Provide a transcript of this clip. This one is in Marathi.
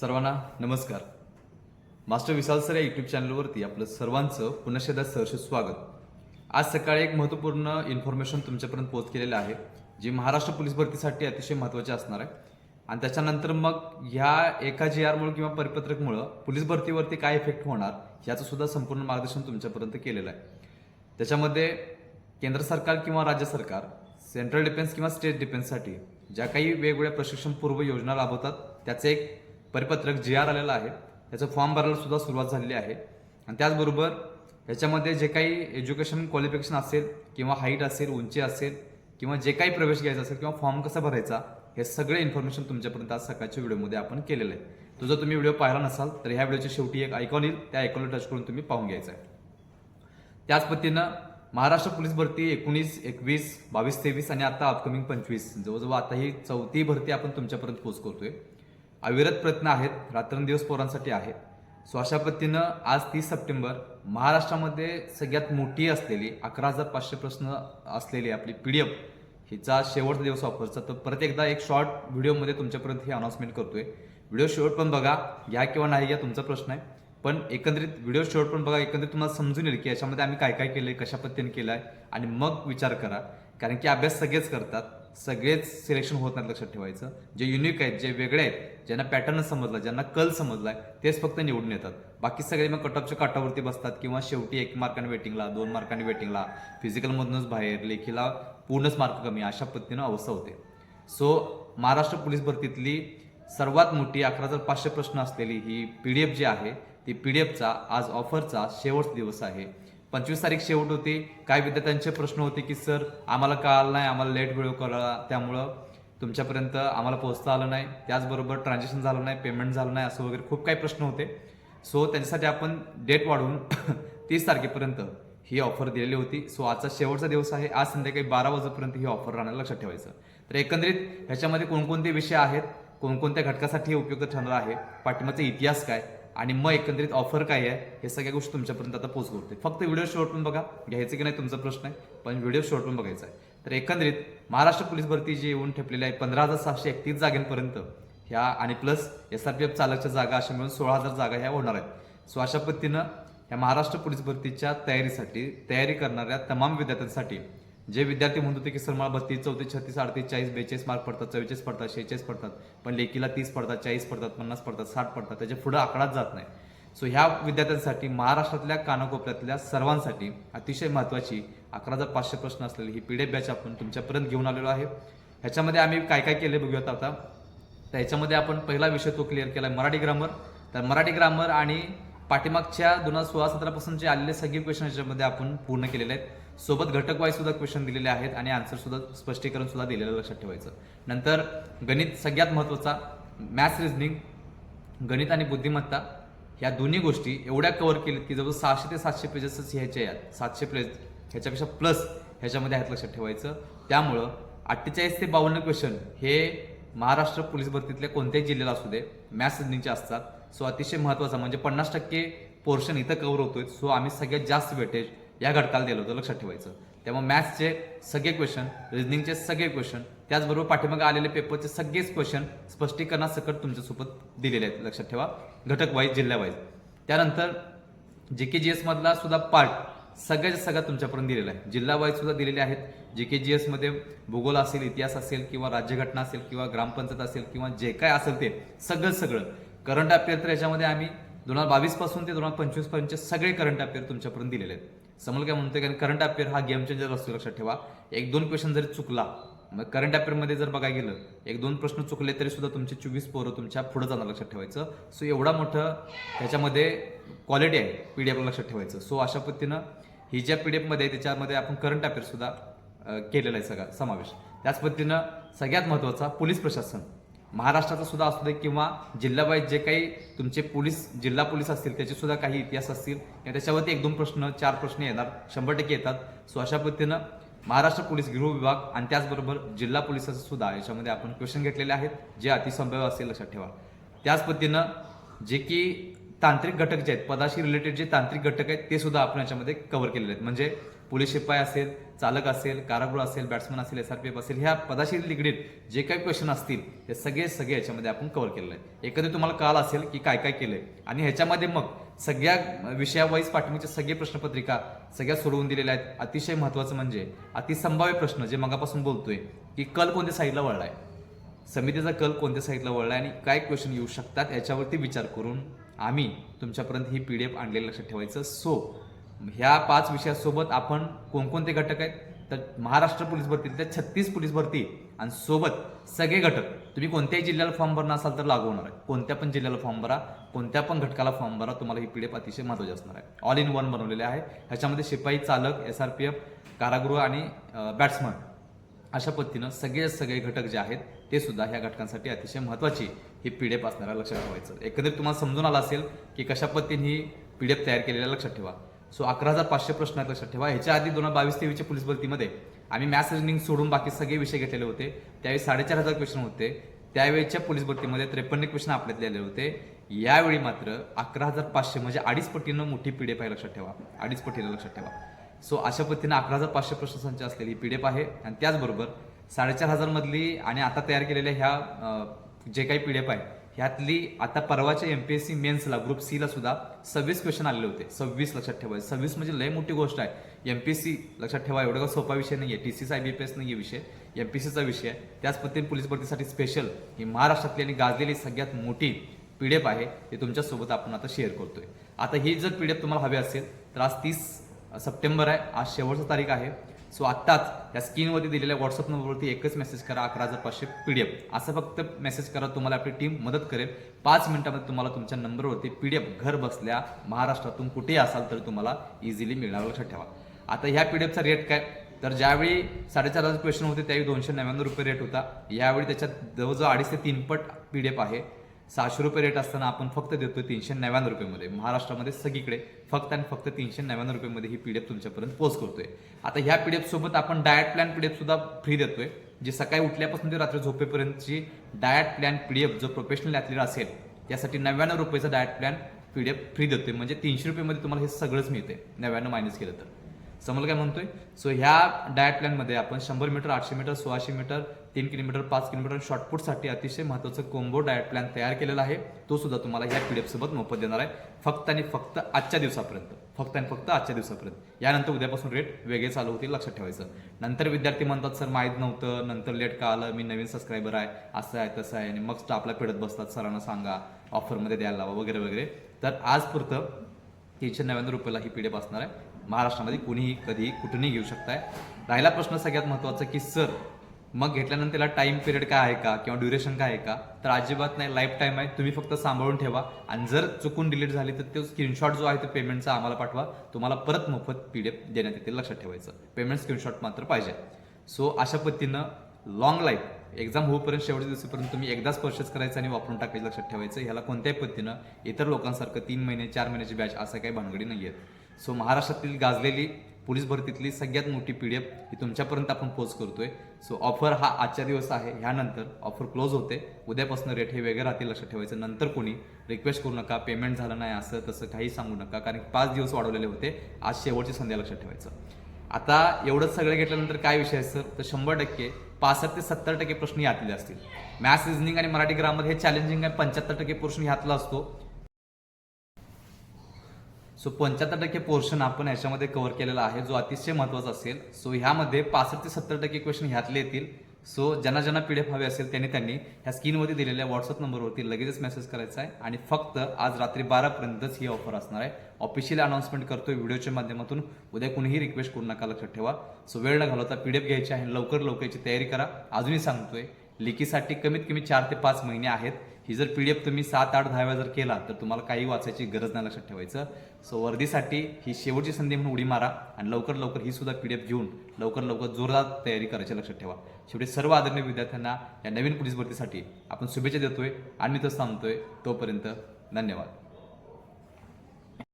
सर्वांना नमस्कार. मास्टर विशाल सर या युट्यूब चॅनलवरती आपलं सर्वांचं पुन्हा एकदा सहर्ष स्वागत. आज सकाळी एक महत्त्वपूर्ण इन्फॉर्मेशन तुमच्यापर्यंत पोहोच केलेलं आहे जे महाराष्ट्र पोलीस भरतीसाठी अतिशय महत्त्वाचे असणार आहे. आणि त्याच्यानंतर मग ह्या एका जी आरमुळे किंवा परिपत्रकमुळं पोलीस भरतीवरती काय इफेक्ट होणार याचं सुद्धा संपूर्ण मार्गदर्शन तुमच्यापर्यंत केलेलं आहे. त्याच्यामध्ये केंद्र सरकार किंवा राज्य सरकार सेंट्रल डिफेन्स किंवा स्टेट डिफेन्ससाठी ज्या काही वेगवेगळ्या प्रशिक्षणपूर्व योजना राबवतात त्याचं एक परिपत्रक जी आर आलेलं आहे. त्याचं फॉर्म भरायला सुद्धा सुरुवात झालेली आहे. आणि त्याचबरोबर याच्यामध्ये जे काही एज्युकेशन क्वालिफिकेशन असेल किंवा हाईट असेल उंची असेल किंवा जे काही प्रवेश घ्यायचा असेल किंवा फॉर्म कसा भरायचा हे सगळे इन्फॉर्मेशन तुमच्यापर्यंत आज सकाळच्या व्हिडिओमध्ये आपण केलेलं आहे. तो जर तुम्ही व्हिडिओ पाहिला नसाल तर ह्या व्हिडिओच्या शेवटी एक आयकॉन येईल. त्या आयकॉनला टच करून तुम्ही पाहून घ्यायचं आहे. त्याच पद्धतीनं महाराष्ट्र पोलीस भरती एकोणीस एकवीस बावीस तेवीस आणि आता अपकमिंग पंचवीस. जवळजवळ आता ही चौथी भरती आपण तुमच्यापर्यंत पोच करतोय अविरत प्रयत्न आहेत रात्रंदिवस पोरांसाठी आहे. सो अशा पद्धतीनं आज तीस सप्टेंबर महाराष्ट्रामध्ये सगळ्यात मोठी असलेली अकरा हजार पाचशे प्रश्न असलेली आपली पी डी एफ हिचा शेवटचा दिवस ऑफरचा तर परत एकदा एक शॉर्ट व्हिडिओमध्ये तुमच्यापर्यंत ही अनाउन्समेंट करतोय. व्हिडिओ शेवट पण बघा घ्या किंवा नाही घ्या तुमचा प्रश्न आहे. पण एकंदरीत व्हिडिओ शेवट पण बघा एकंदरीत तुम्हाला समजून येईल की याच्यामध्ये आम्ही काय काय केलं आहे कशा पद्धतीने केलं आहे आणि मग विचार करा. कारण की अभ्यास सगळेच करतात सगळेच सिलेक्शन होत नाहीत लक्षात ठेवायचं. जे युनिक आहेत जे वेगळे आहेत ज्यांना पॅटर्न समजला ज्यांना कल समजलाय तेच फक्त निवडून येतात. बाकी सगळे मग कटऑफच्या काटावरती बसतात किंवा शेवटी एक मार्काने वेटिंगला दोन मार्काने वेटिंगला फिजिकलमधूनच बाहेर लेखीला पूर्णच मार्क कमी अशा पद्धतीनं अवस्था होते. सो महाराष्ट्र पोलीस भरतीतली सर्वात मोठी अकरा हजार पाचशे प्रश्न असलेली ही पी डी एफ जी आहे ती पी डी एफचा आज ऑफरचा शेवटचा दिवस आहे. पंचवीस तारीख शेवट होती. काही विद्यार्थ्यांचे प्रश्न होते की सर आम्हाला कळालं नाही आम्हाला लेट वेळ कळला त्यामुळं तुमच्यापर्यंत आम्हाला पोहोचता आलं नाही. त्याचबरोबर ट्रान्झॅक्शन झालं नाही पेमेंट झालं नाही असं वगैरे खूप काही प्रश्न होते. सो त्यांच्यासाठी आपण डेट वाढवून तीस तारखेपर्यंत ही ऑफर दिलेली होती. सो आजचा शेवटचा दिवस आहे. आज संध्याकाळी बारा वाजेपर्यंत ही ऑफर राहणार लक्षात ठेवायचं. तर एकंदरीत ह्याच्यामध्ये कोणकोणते विषय आहेत? कोणकोणत्या घटकासाठी उपयुक्त ठरणार आहे? पाठिंबाचा इतिहास काय? आणि मग एकंदरीत ऑफर काय आहे हे सगळ्या गोष्टी तुमच्यापर्यंत आता पोहोच करते फक्त व्हिडिओ शॉर्ट पण बघा घ्यायचं की नाही तुमचा प्रश्न आहे पण व्हिडिओ शॉर्ट पण बघायचा आहे. तर एकंदरीत महाराष्ट्र पोलीस भरती जी येऊन ठेपलेली आहे पंधरा हजार सहाशे एकतीस जागांपर्यंत ह्या आणि plus S R P F चालकच्या जागा अशा मिळून सोळा हजार जागा ह्या होणार आहेत. सो अशा पद्धतीनं ह्या महाराष्ट्र पोलीस भरतीच्या तयारीसाठी तयारी करणाऱ्या तमाम विद्यार्थ्यांसाठी जे विद्यार्थी म्हणत होते की सर मला बत्तीस चौतीस छत्तीस अडतीस चाळीस बेचाळीस मार्क पडतात चव्वेचाळीस पडतात शेहेचाळीस पडतात पण लेकीला तीस पडतात चाळीस पडतात पन्नास पडतात साठ पडतात त्याच्या पुढे आकडाच जात नाही. सो ह्या विद्यार्थ्यांसाठी महाराष्ट्रातल्या कानाकोपऱ्यातल्या सर्वांसाठी अतिशय महत्त्वाची अकरा हजार पाचशे प्रश्न असलेली ही पीडीएफ बॅच आपण तुमच्यापर्यंत घेऊन आलेलो आहे. ह्याच्यामध्ये आम्ही काय काय केले बघूयात आता. तर ह्याच्यामध्ये आपण पहिला विषय तो क्लिअर केला मराठी ग्रामर तर मराठी ग्रामर आणि पाठीमागच्या दोन हजार सोळा सतरापासून जे आलेले सगळे क्वेश्चन याच्यामध्ये आपण पूर्ण केलेले आहेत. सोबत घटक वाईज सुद्धा क्वेश्चन दिलेले आहेत आणि आन्सर सुद्धा स्पष्टीकरण सुद्धा दिलेलं लक्षात ठेवायचं. नंतर गणित सगळ्यात महत्त्वाचा मॅथ्स रिझनिंग गणित आणि बुद्धिमत्ता ह्या दोन्ही गोष्टी एवढ्या कव्हर केल्यात की जवळ सहाशे ते सातशे पेजेसच ह्याचे आहेत. सातशे पेज ह्याच्यापेक्षा प्लस ह्याच्यामध्ये आहेत लक्षात ठेवायचं. त्यामुळं अठ्ठेचाळीस ते बावन्न क्वेश्चन हे महाराष्ट्र पोलीस भरतीतल्या कोणत्याही जिल्ह्याला असू दे मॅथ्स रिझनिंगचे असतात. सो अतिशय महत्त्वाचा म्हणजे पन्नास टक्के पोर्शन इथं कव्हर होतोय. सो आम्ही सगळ्यात जास्त वेटेज या घटकाला दिलं होतं लक्षात ठेवायचं. त्यामुळे मॅथ्सचे सगळे क्वेश्चन रिझनिंगचे सगळे क्वेश्चन त्याचबरोबर पाठीमागे आलेले पेपरचे सगळेच क्वेश्चन स्पष्टीकरणासकट तुमच्यासोबत दिलेले आहेत लक्षात ठेवा. घटक वाईज जिल्हा वाईज त्यानंतर जे के जी एसमधला सुद्धा पार्ट सगळ्याच्या सगळ्या तुमच्यापर्यंत दिलेला आहे. जिल्हा वाईज सुद्धा दिलेले आहेत. जे के जी एसमध्ये भूगोल असेल इतिहास असेल किंवा राज्यघटना असेल किंवा ग्रामपंचायत असेल किंवा जे काय असेल ते सगळं सगळं. करंट अफेअर तर याच्यामध्ये आम्ही दोन हजार बावीसपासून ते दोन हजार पंचवीसपर्यंतचे सगळे करंट अफेअर तुमच्यापर्यंत दिलेले आहेत. समोर काय म्हणतोय कारण करंट अफेअर हा गेम चेंजर असतो लक्षात ठेवा. एक दोन क्वेश्चन जरी चुकला मग करंट अफेअरमध्ये जर बघायला गेलं एक दोन प्रश्न चुकले तरी सुद्धा तुमचे चोवीस पोरं तुमच्यापुढे जाणार लक्षात ठेवायचं. सो एवढा मोठं त्याच्यामध्ये क्वालिटी आहे पी डी एफला लक्षात ठेवायचं. सो अशा पद्धतीनं ही ज्या पी डी एफमध्ये आहे त्याच्यामध्ये आपण करंट अफेअर सुद्धा केलेला आहे सगळा समावेश. त्याच पद्धतीनं सगळ्यात महत्त्वाचा पोलीस प्रशासन. महाराष्ट्राचा सुद्धा असू दे किंवा जिल्हावाईज जे काही तुमचे पोलीस जिल्हा पोलीस असतील त्याचे सुद्धा काही इतिहास असतील आणि त्याच्यावरती एक दोन प्रश्न चार प्रश्न येणार शंभर टक्के येतात. सो अशा पद्धतीनं महाराष्ट्र पोलीस गृह विभाग आणि त्याचबरोबर जिल्हा पोलिसाचं सुद्धा याच्यामध्ये आपण क्वेश्चन घेतलेले आहेत जे अतिसंभाव्य असेल लक्षात ठेवा. त्याच पद्धतीनं जे की तांत्रिक घटक जे आहेत पदाशी रिलेटेड जे तांत्रिक घटक आहेत ते सुद्धा आपण याच्यामध्ये कव्हर केलेले आहेत. म्हणजे पोलीस शिपाई असेल चालक असेल कारागृह असेल बॅट्समन असेल एस आर पी एफ असेल ह्या पदाशी निगडीत जे काही क्वेश्चन असतील ते सगळे सगळे याच्यामध्ये आपण कव्हर केलेलं आहे एकंदरीत तुम्हाला कळालं असेल की काय काय केलंय. आणि ह्याच्यामध्ये मग सगळ्या विषयावाईज पाठवण्याचे सगळे प्रश्नपत्रिका सगळ्या सोडवून दिलेल्या आहेत. अतिशय महत्त्वाचं म्हणजे अतिसंभाव्य प्रश्न जे मगापासून बोलतोय की कल कोणत्या साईडला वळलाय? समितीचा कल कोणत्या साईडला वळला आणि काय क्वेश्चन येऊ शकतात याच्यावरती विचार करून आम्ही तुमच्यापर्यंत ही पी डी एफ आणलेली लक्षात ठेवायचं. सो ह्या पाच विषयासोबत आपण कोणकोणते घटक आहेत? तर महाराष्ट्र पोलीस भरतीतल्या छत्तीस पोलीस भरती आणि सोबत सगळे घटक. तुम्ही कोणत्याही जिल्ह्याला फॉर्म भरणार असाल तर लागू होणार आहे. कोणत्या पण जिल्ह्याला फॉर्म भरा कोणत्या पण घटकाला फॉर्म भरा तुम्हाला ही पी एफ अतिशय महत्त्वाची असणार आहे. ऑल इन वन बनवलेले आहे. ह्याच्यामध्ये शिपाई चालक एस आर पी एफ कारागृह आणि बॅट्समन अशा पद्धतीनं सगळे सगळे घटक जे आहेत ते सुद्धा ह्या घटकांसाठी अतिशय महत्त्वाची ही पी डी एफ लक्षात ठेवायचं. एकंदरीत तुम्हाला समजून आलं असेल की कशा पद्धतीने ही पी डी एफ तयार केलेल्या लक्षात ठेवा. सो अकरा हजार पाचशे प्रश्न लक्षात ठेवा. ह्याच्या आधी दोन हजार बावीस तेवीसच्या पोलीस भरतीमध्ये आम्ही मॅथ्स रिजनिंग सोडून बाकी सगळे विषय घेतलेले होते. त्यावेळी साडेचार हजार क्वेश्चन होते. त्यावेळेच्या पोलीस भरतीमध्ये त्रेपन्न क्वेश्चन आपल्यात लिहिले होते. यावेळी मात्र अकरा हजार पाचशे म्हणजे अडीच पटीनं मोठी पी डी एफ आहे लक्षात ठेवा. अडीच पटीनं लक्षात ठेवा. सो अशा पद्धतीनं अकरा हजार पाचशे प्रश्नसंच असलेली पी डी एफ आहे आणि त्याचबरोबर साडेचार हजारमधली आणि आता तयार केलेल्या ह्या जे काही पी डी एफ आहे यातली आता परवाच्या एम पी एस सी मेन्सला ग्रुप सीला सुद्धा सव्वीस क्वेश्चन आलेले होते. सव्वीस लक्षात ठेवायचे सव्वीस म्हणजे लय मोठी गोष्ट आहे. एम पी एस सी लक्षात ठेवा एवढा काही सोपा विषय नाही आहे T C I B P S नाही आहे विषय एम पी सीचा विषय आहे. त्याच पद्धतीने पोलीस भरतीसाठी स्पेशल ही महाराष्ट्रातली आणि गाजलेली सगळ्यात मोठी पी डी एफ आहे ते तुमच्यासोबत आपण आता शेअर करतोय. आता ही जर पी डी एफ तुम्हाला हवी असेल तर आज तीस सप्टेंबर आहे. आज शेवटची तारीख आहे. सो आत्ताच या स्क्रीनवरती दिलेल्या व्हॉट्सअप नंबरवरती एकच मेसेज करा अकरा हजार पाचशे पी डी एफ असं फक्त मेसेज करा तुम्हाला आपली टीम मदत करेल. पाच मिनिटामध्ये तुम्हाला तुमच्या नंबरवरती पी डी एफ घर बसल्या महाराष्ट्रातून कुठेही असाल तर तुम्हाला इझिली मिळणार लक्षात ठेवा. आता ह्या पी डी एफचा रेट काय? तर ज्यावेळी साडेचार हजार क्वेश्चन होते त्यावेळी दोनशे नव्याण्णव रुपये रेट होता. यावेळी त्याच्यात जवळजवळ अडीच ते तीन पट पी डी एफ आहे. सहाशे रुपये रेट असताना आपण फक्त देतोय तीनशे नव्याण्णव रुपयेमध्ये. महाराष्ट्रामध्ये सगळीकडे फक्त आणि फक्त तीनशे नव्याण्णव रुपयेमध्ये ही पी डी एफ तुमच्यापर्यंत पोच करतोय. आता ह्या पी डी एफसोबत आपण डायट प्लॅन पी डी एफसुद्धा फ्री देतोय जे सकाळी उठल्यापासून ते रात्री झोपेपर्यंतची diet plan P D F जो प्रोफेशनल ॲथलीट असेल त्यासाठी नव्याण्णव रुपयेचा diet plan P D F free देतोय. म्हणजे तीनशे रुपयेमध्ये तुम्हाला हे सगळंच मिळते नव्याण्णव मायनस केलं तर. समजलं काय म्हणतोय? सो ह्या डायट प्लॅनमध्ये आपण शंभर मीटर आठशे मीटर सोळाशे मीटर तीन किलोमीटर पाच किलोमीटर शॉर्टपुटसाठी अतिशय महत्त्वाचं कोंबो डायट प्लॅन तयार केलेला आहे. तो सुद्धा तुम्हाला या पी डी सोबत मोफत देणार आहे. फक्त आणि फक्त आजच्या दिवसापर्यंत. फक्त आणि फक्त आजच्या दिवसापर्यंत. यानंतर उद्यापासून रेट वेगळे चालू होतील लक्षात ठेवायचं. नंतर विद्यार्थी म्हणतात सर माहीत नव्हतं. नंतर लेट का आलं? मी नवीन सबस्क्रायबर आहे. असं आहे तसं आहे. आणि मग स्टाफला फिरत बसतात सरांना सांगा. ऑफरमध्ये द्यायला लावा वगैरे वगैरे. तर आजपुरतं तीनशे नव्याण्णव रुपयाला ही पी डी एफ असणार आहे. महाराष्ट्रामध्ये कुणीही कधीही कुठूनही घेऊ शकताय. राहिला प्रश्न सगळ्यात महत्त्वाचा की सर मग घेतल्यानंतर त्याला टाइम पिरियड काय आहे का? किंवा ड्युरेशन काय आहे का? तर अजिबात नाही लाईफ टाईम आहे. तुम्ही फक्त सांभाळून ठेवा. आणि जर चुकून डिलीट झाली तर तो स्क्रीनशॉट जो आहे तो पेमेंटचा आम्हाला पाठवा. तुम्हाला परत मोफत पी डी एफ देण्यात येतील लक्षात ठेवायचं. पेमेंट स्क्रीनशॉट मात्र पाहिजे. सो अशा पद्धतीनं लॉंग लाईफ एक्झाम होईपर्यंत शेवटच्या दिवसीपर्यंत तुम्ही एकदाच परचेस करायचं आणि वापरून टाकायचं लक्षात ठेवायचं. ह्याला कोणत्याही पद्धतीनं इतर लोकांसारखं तीन महिने चार महिन्याची बॅच असं काही भानगडी नाही आहेत सो महाराष्ट्रातील गाजलेली पोलीस भरतीतली सगळ्यात मोठी पी डी एफ ही तुमच्यापर्यंत आपण पोच करतोय. सो ऑफर हा आजच्या दिवस आहे. ह्यानंतर ऑफर क्लोज होते. उद्यापासून रेट हे वेगळे राहतील लक्षात ठेवायचं. नंतर कोणी रिक्वेस्ट करू नका पेमेंट झालं नाही असं तसं काही सांगू नका. कारण पाच दिवस वाढवलेले होते. आज शेवटची संध्या लक्षात ठेवायचं. आता एवढंच सगळं घेतल्यानंतर काय विषय आहे सर तर शंभर टक्के पासष्ट ते सत्तर टक्के प्रश्न यातले असतील. मॅथ्स रिझनिंग आणि मराठी ग्रामर हे चॅलेंजिंग आहे. पंच्याहत्तर टक्के प्रश्न ह्यातला असतो. सो पंच्याहत्तर टक्के पोर्शन आपण याच्यामध्ये कव्हर केलेला आहे जो अतिशय महत्त्वाचा असेल. सो ह्यामध्ये पासष्ट ते सत्तर टक्के क्वेश्चन ह्यातले येतील. सो ज्यांना ज्यांना पी डी एफ हवे असेल त्यांनी त्यांनी ह्या स्क्रीनवरती दिलेल्या व्हॉट्सअप नंबरवरती लगेचच मेसेज करायचा आहे. आणि फक्त आज रात्री बारापर्यंतच ही ऑफर असणार आहे. ऑफिशियल अनाऊन्समेंट करतोय व्हिडिओच्या माध्यमातून. उद्या कुणीही रिक्वेस्ट करू नका लक्षात ठेवा. सो वेळ न घालवता पी डी एफ घ्यायची आहे लवकर लवकर याची तयारी करा. अजूनही सांगतोय लिकीसाठी कमीत कमी चार ते पाच महिने आहेत. ही जर पी डी एफ तुम्ही सात आठ दहा वेळा जर केला तर तुम्हाला काही वाचायची गरज नाही लक्षात ठेवायचं. सो वर्दीसाठी ही शेवटची संधी म्हणून उडी मारा आणि लवकर लवकर ही सुद्धा पी डी एफ घेऊन लवकर लवकर जोरदार तयारी करायची लक्षात ठेवा. शेवटी सर्व आदरणीय विद्यार्थ्यांना या नवीन पोलीस भरतीसाठी आपण शुभेच्छा देतोय आणि मी तर सांगतोय तोपर्यंत धन्यवाद.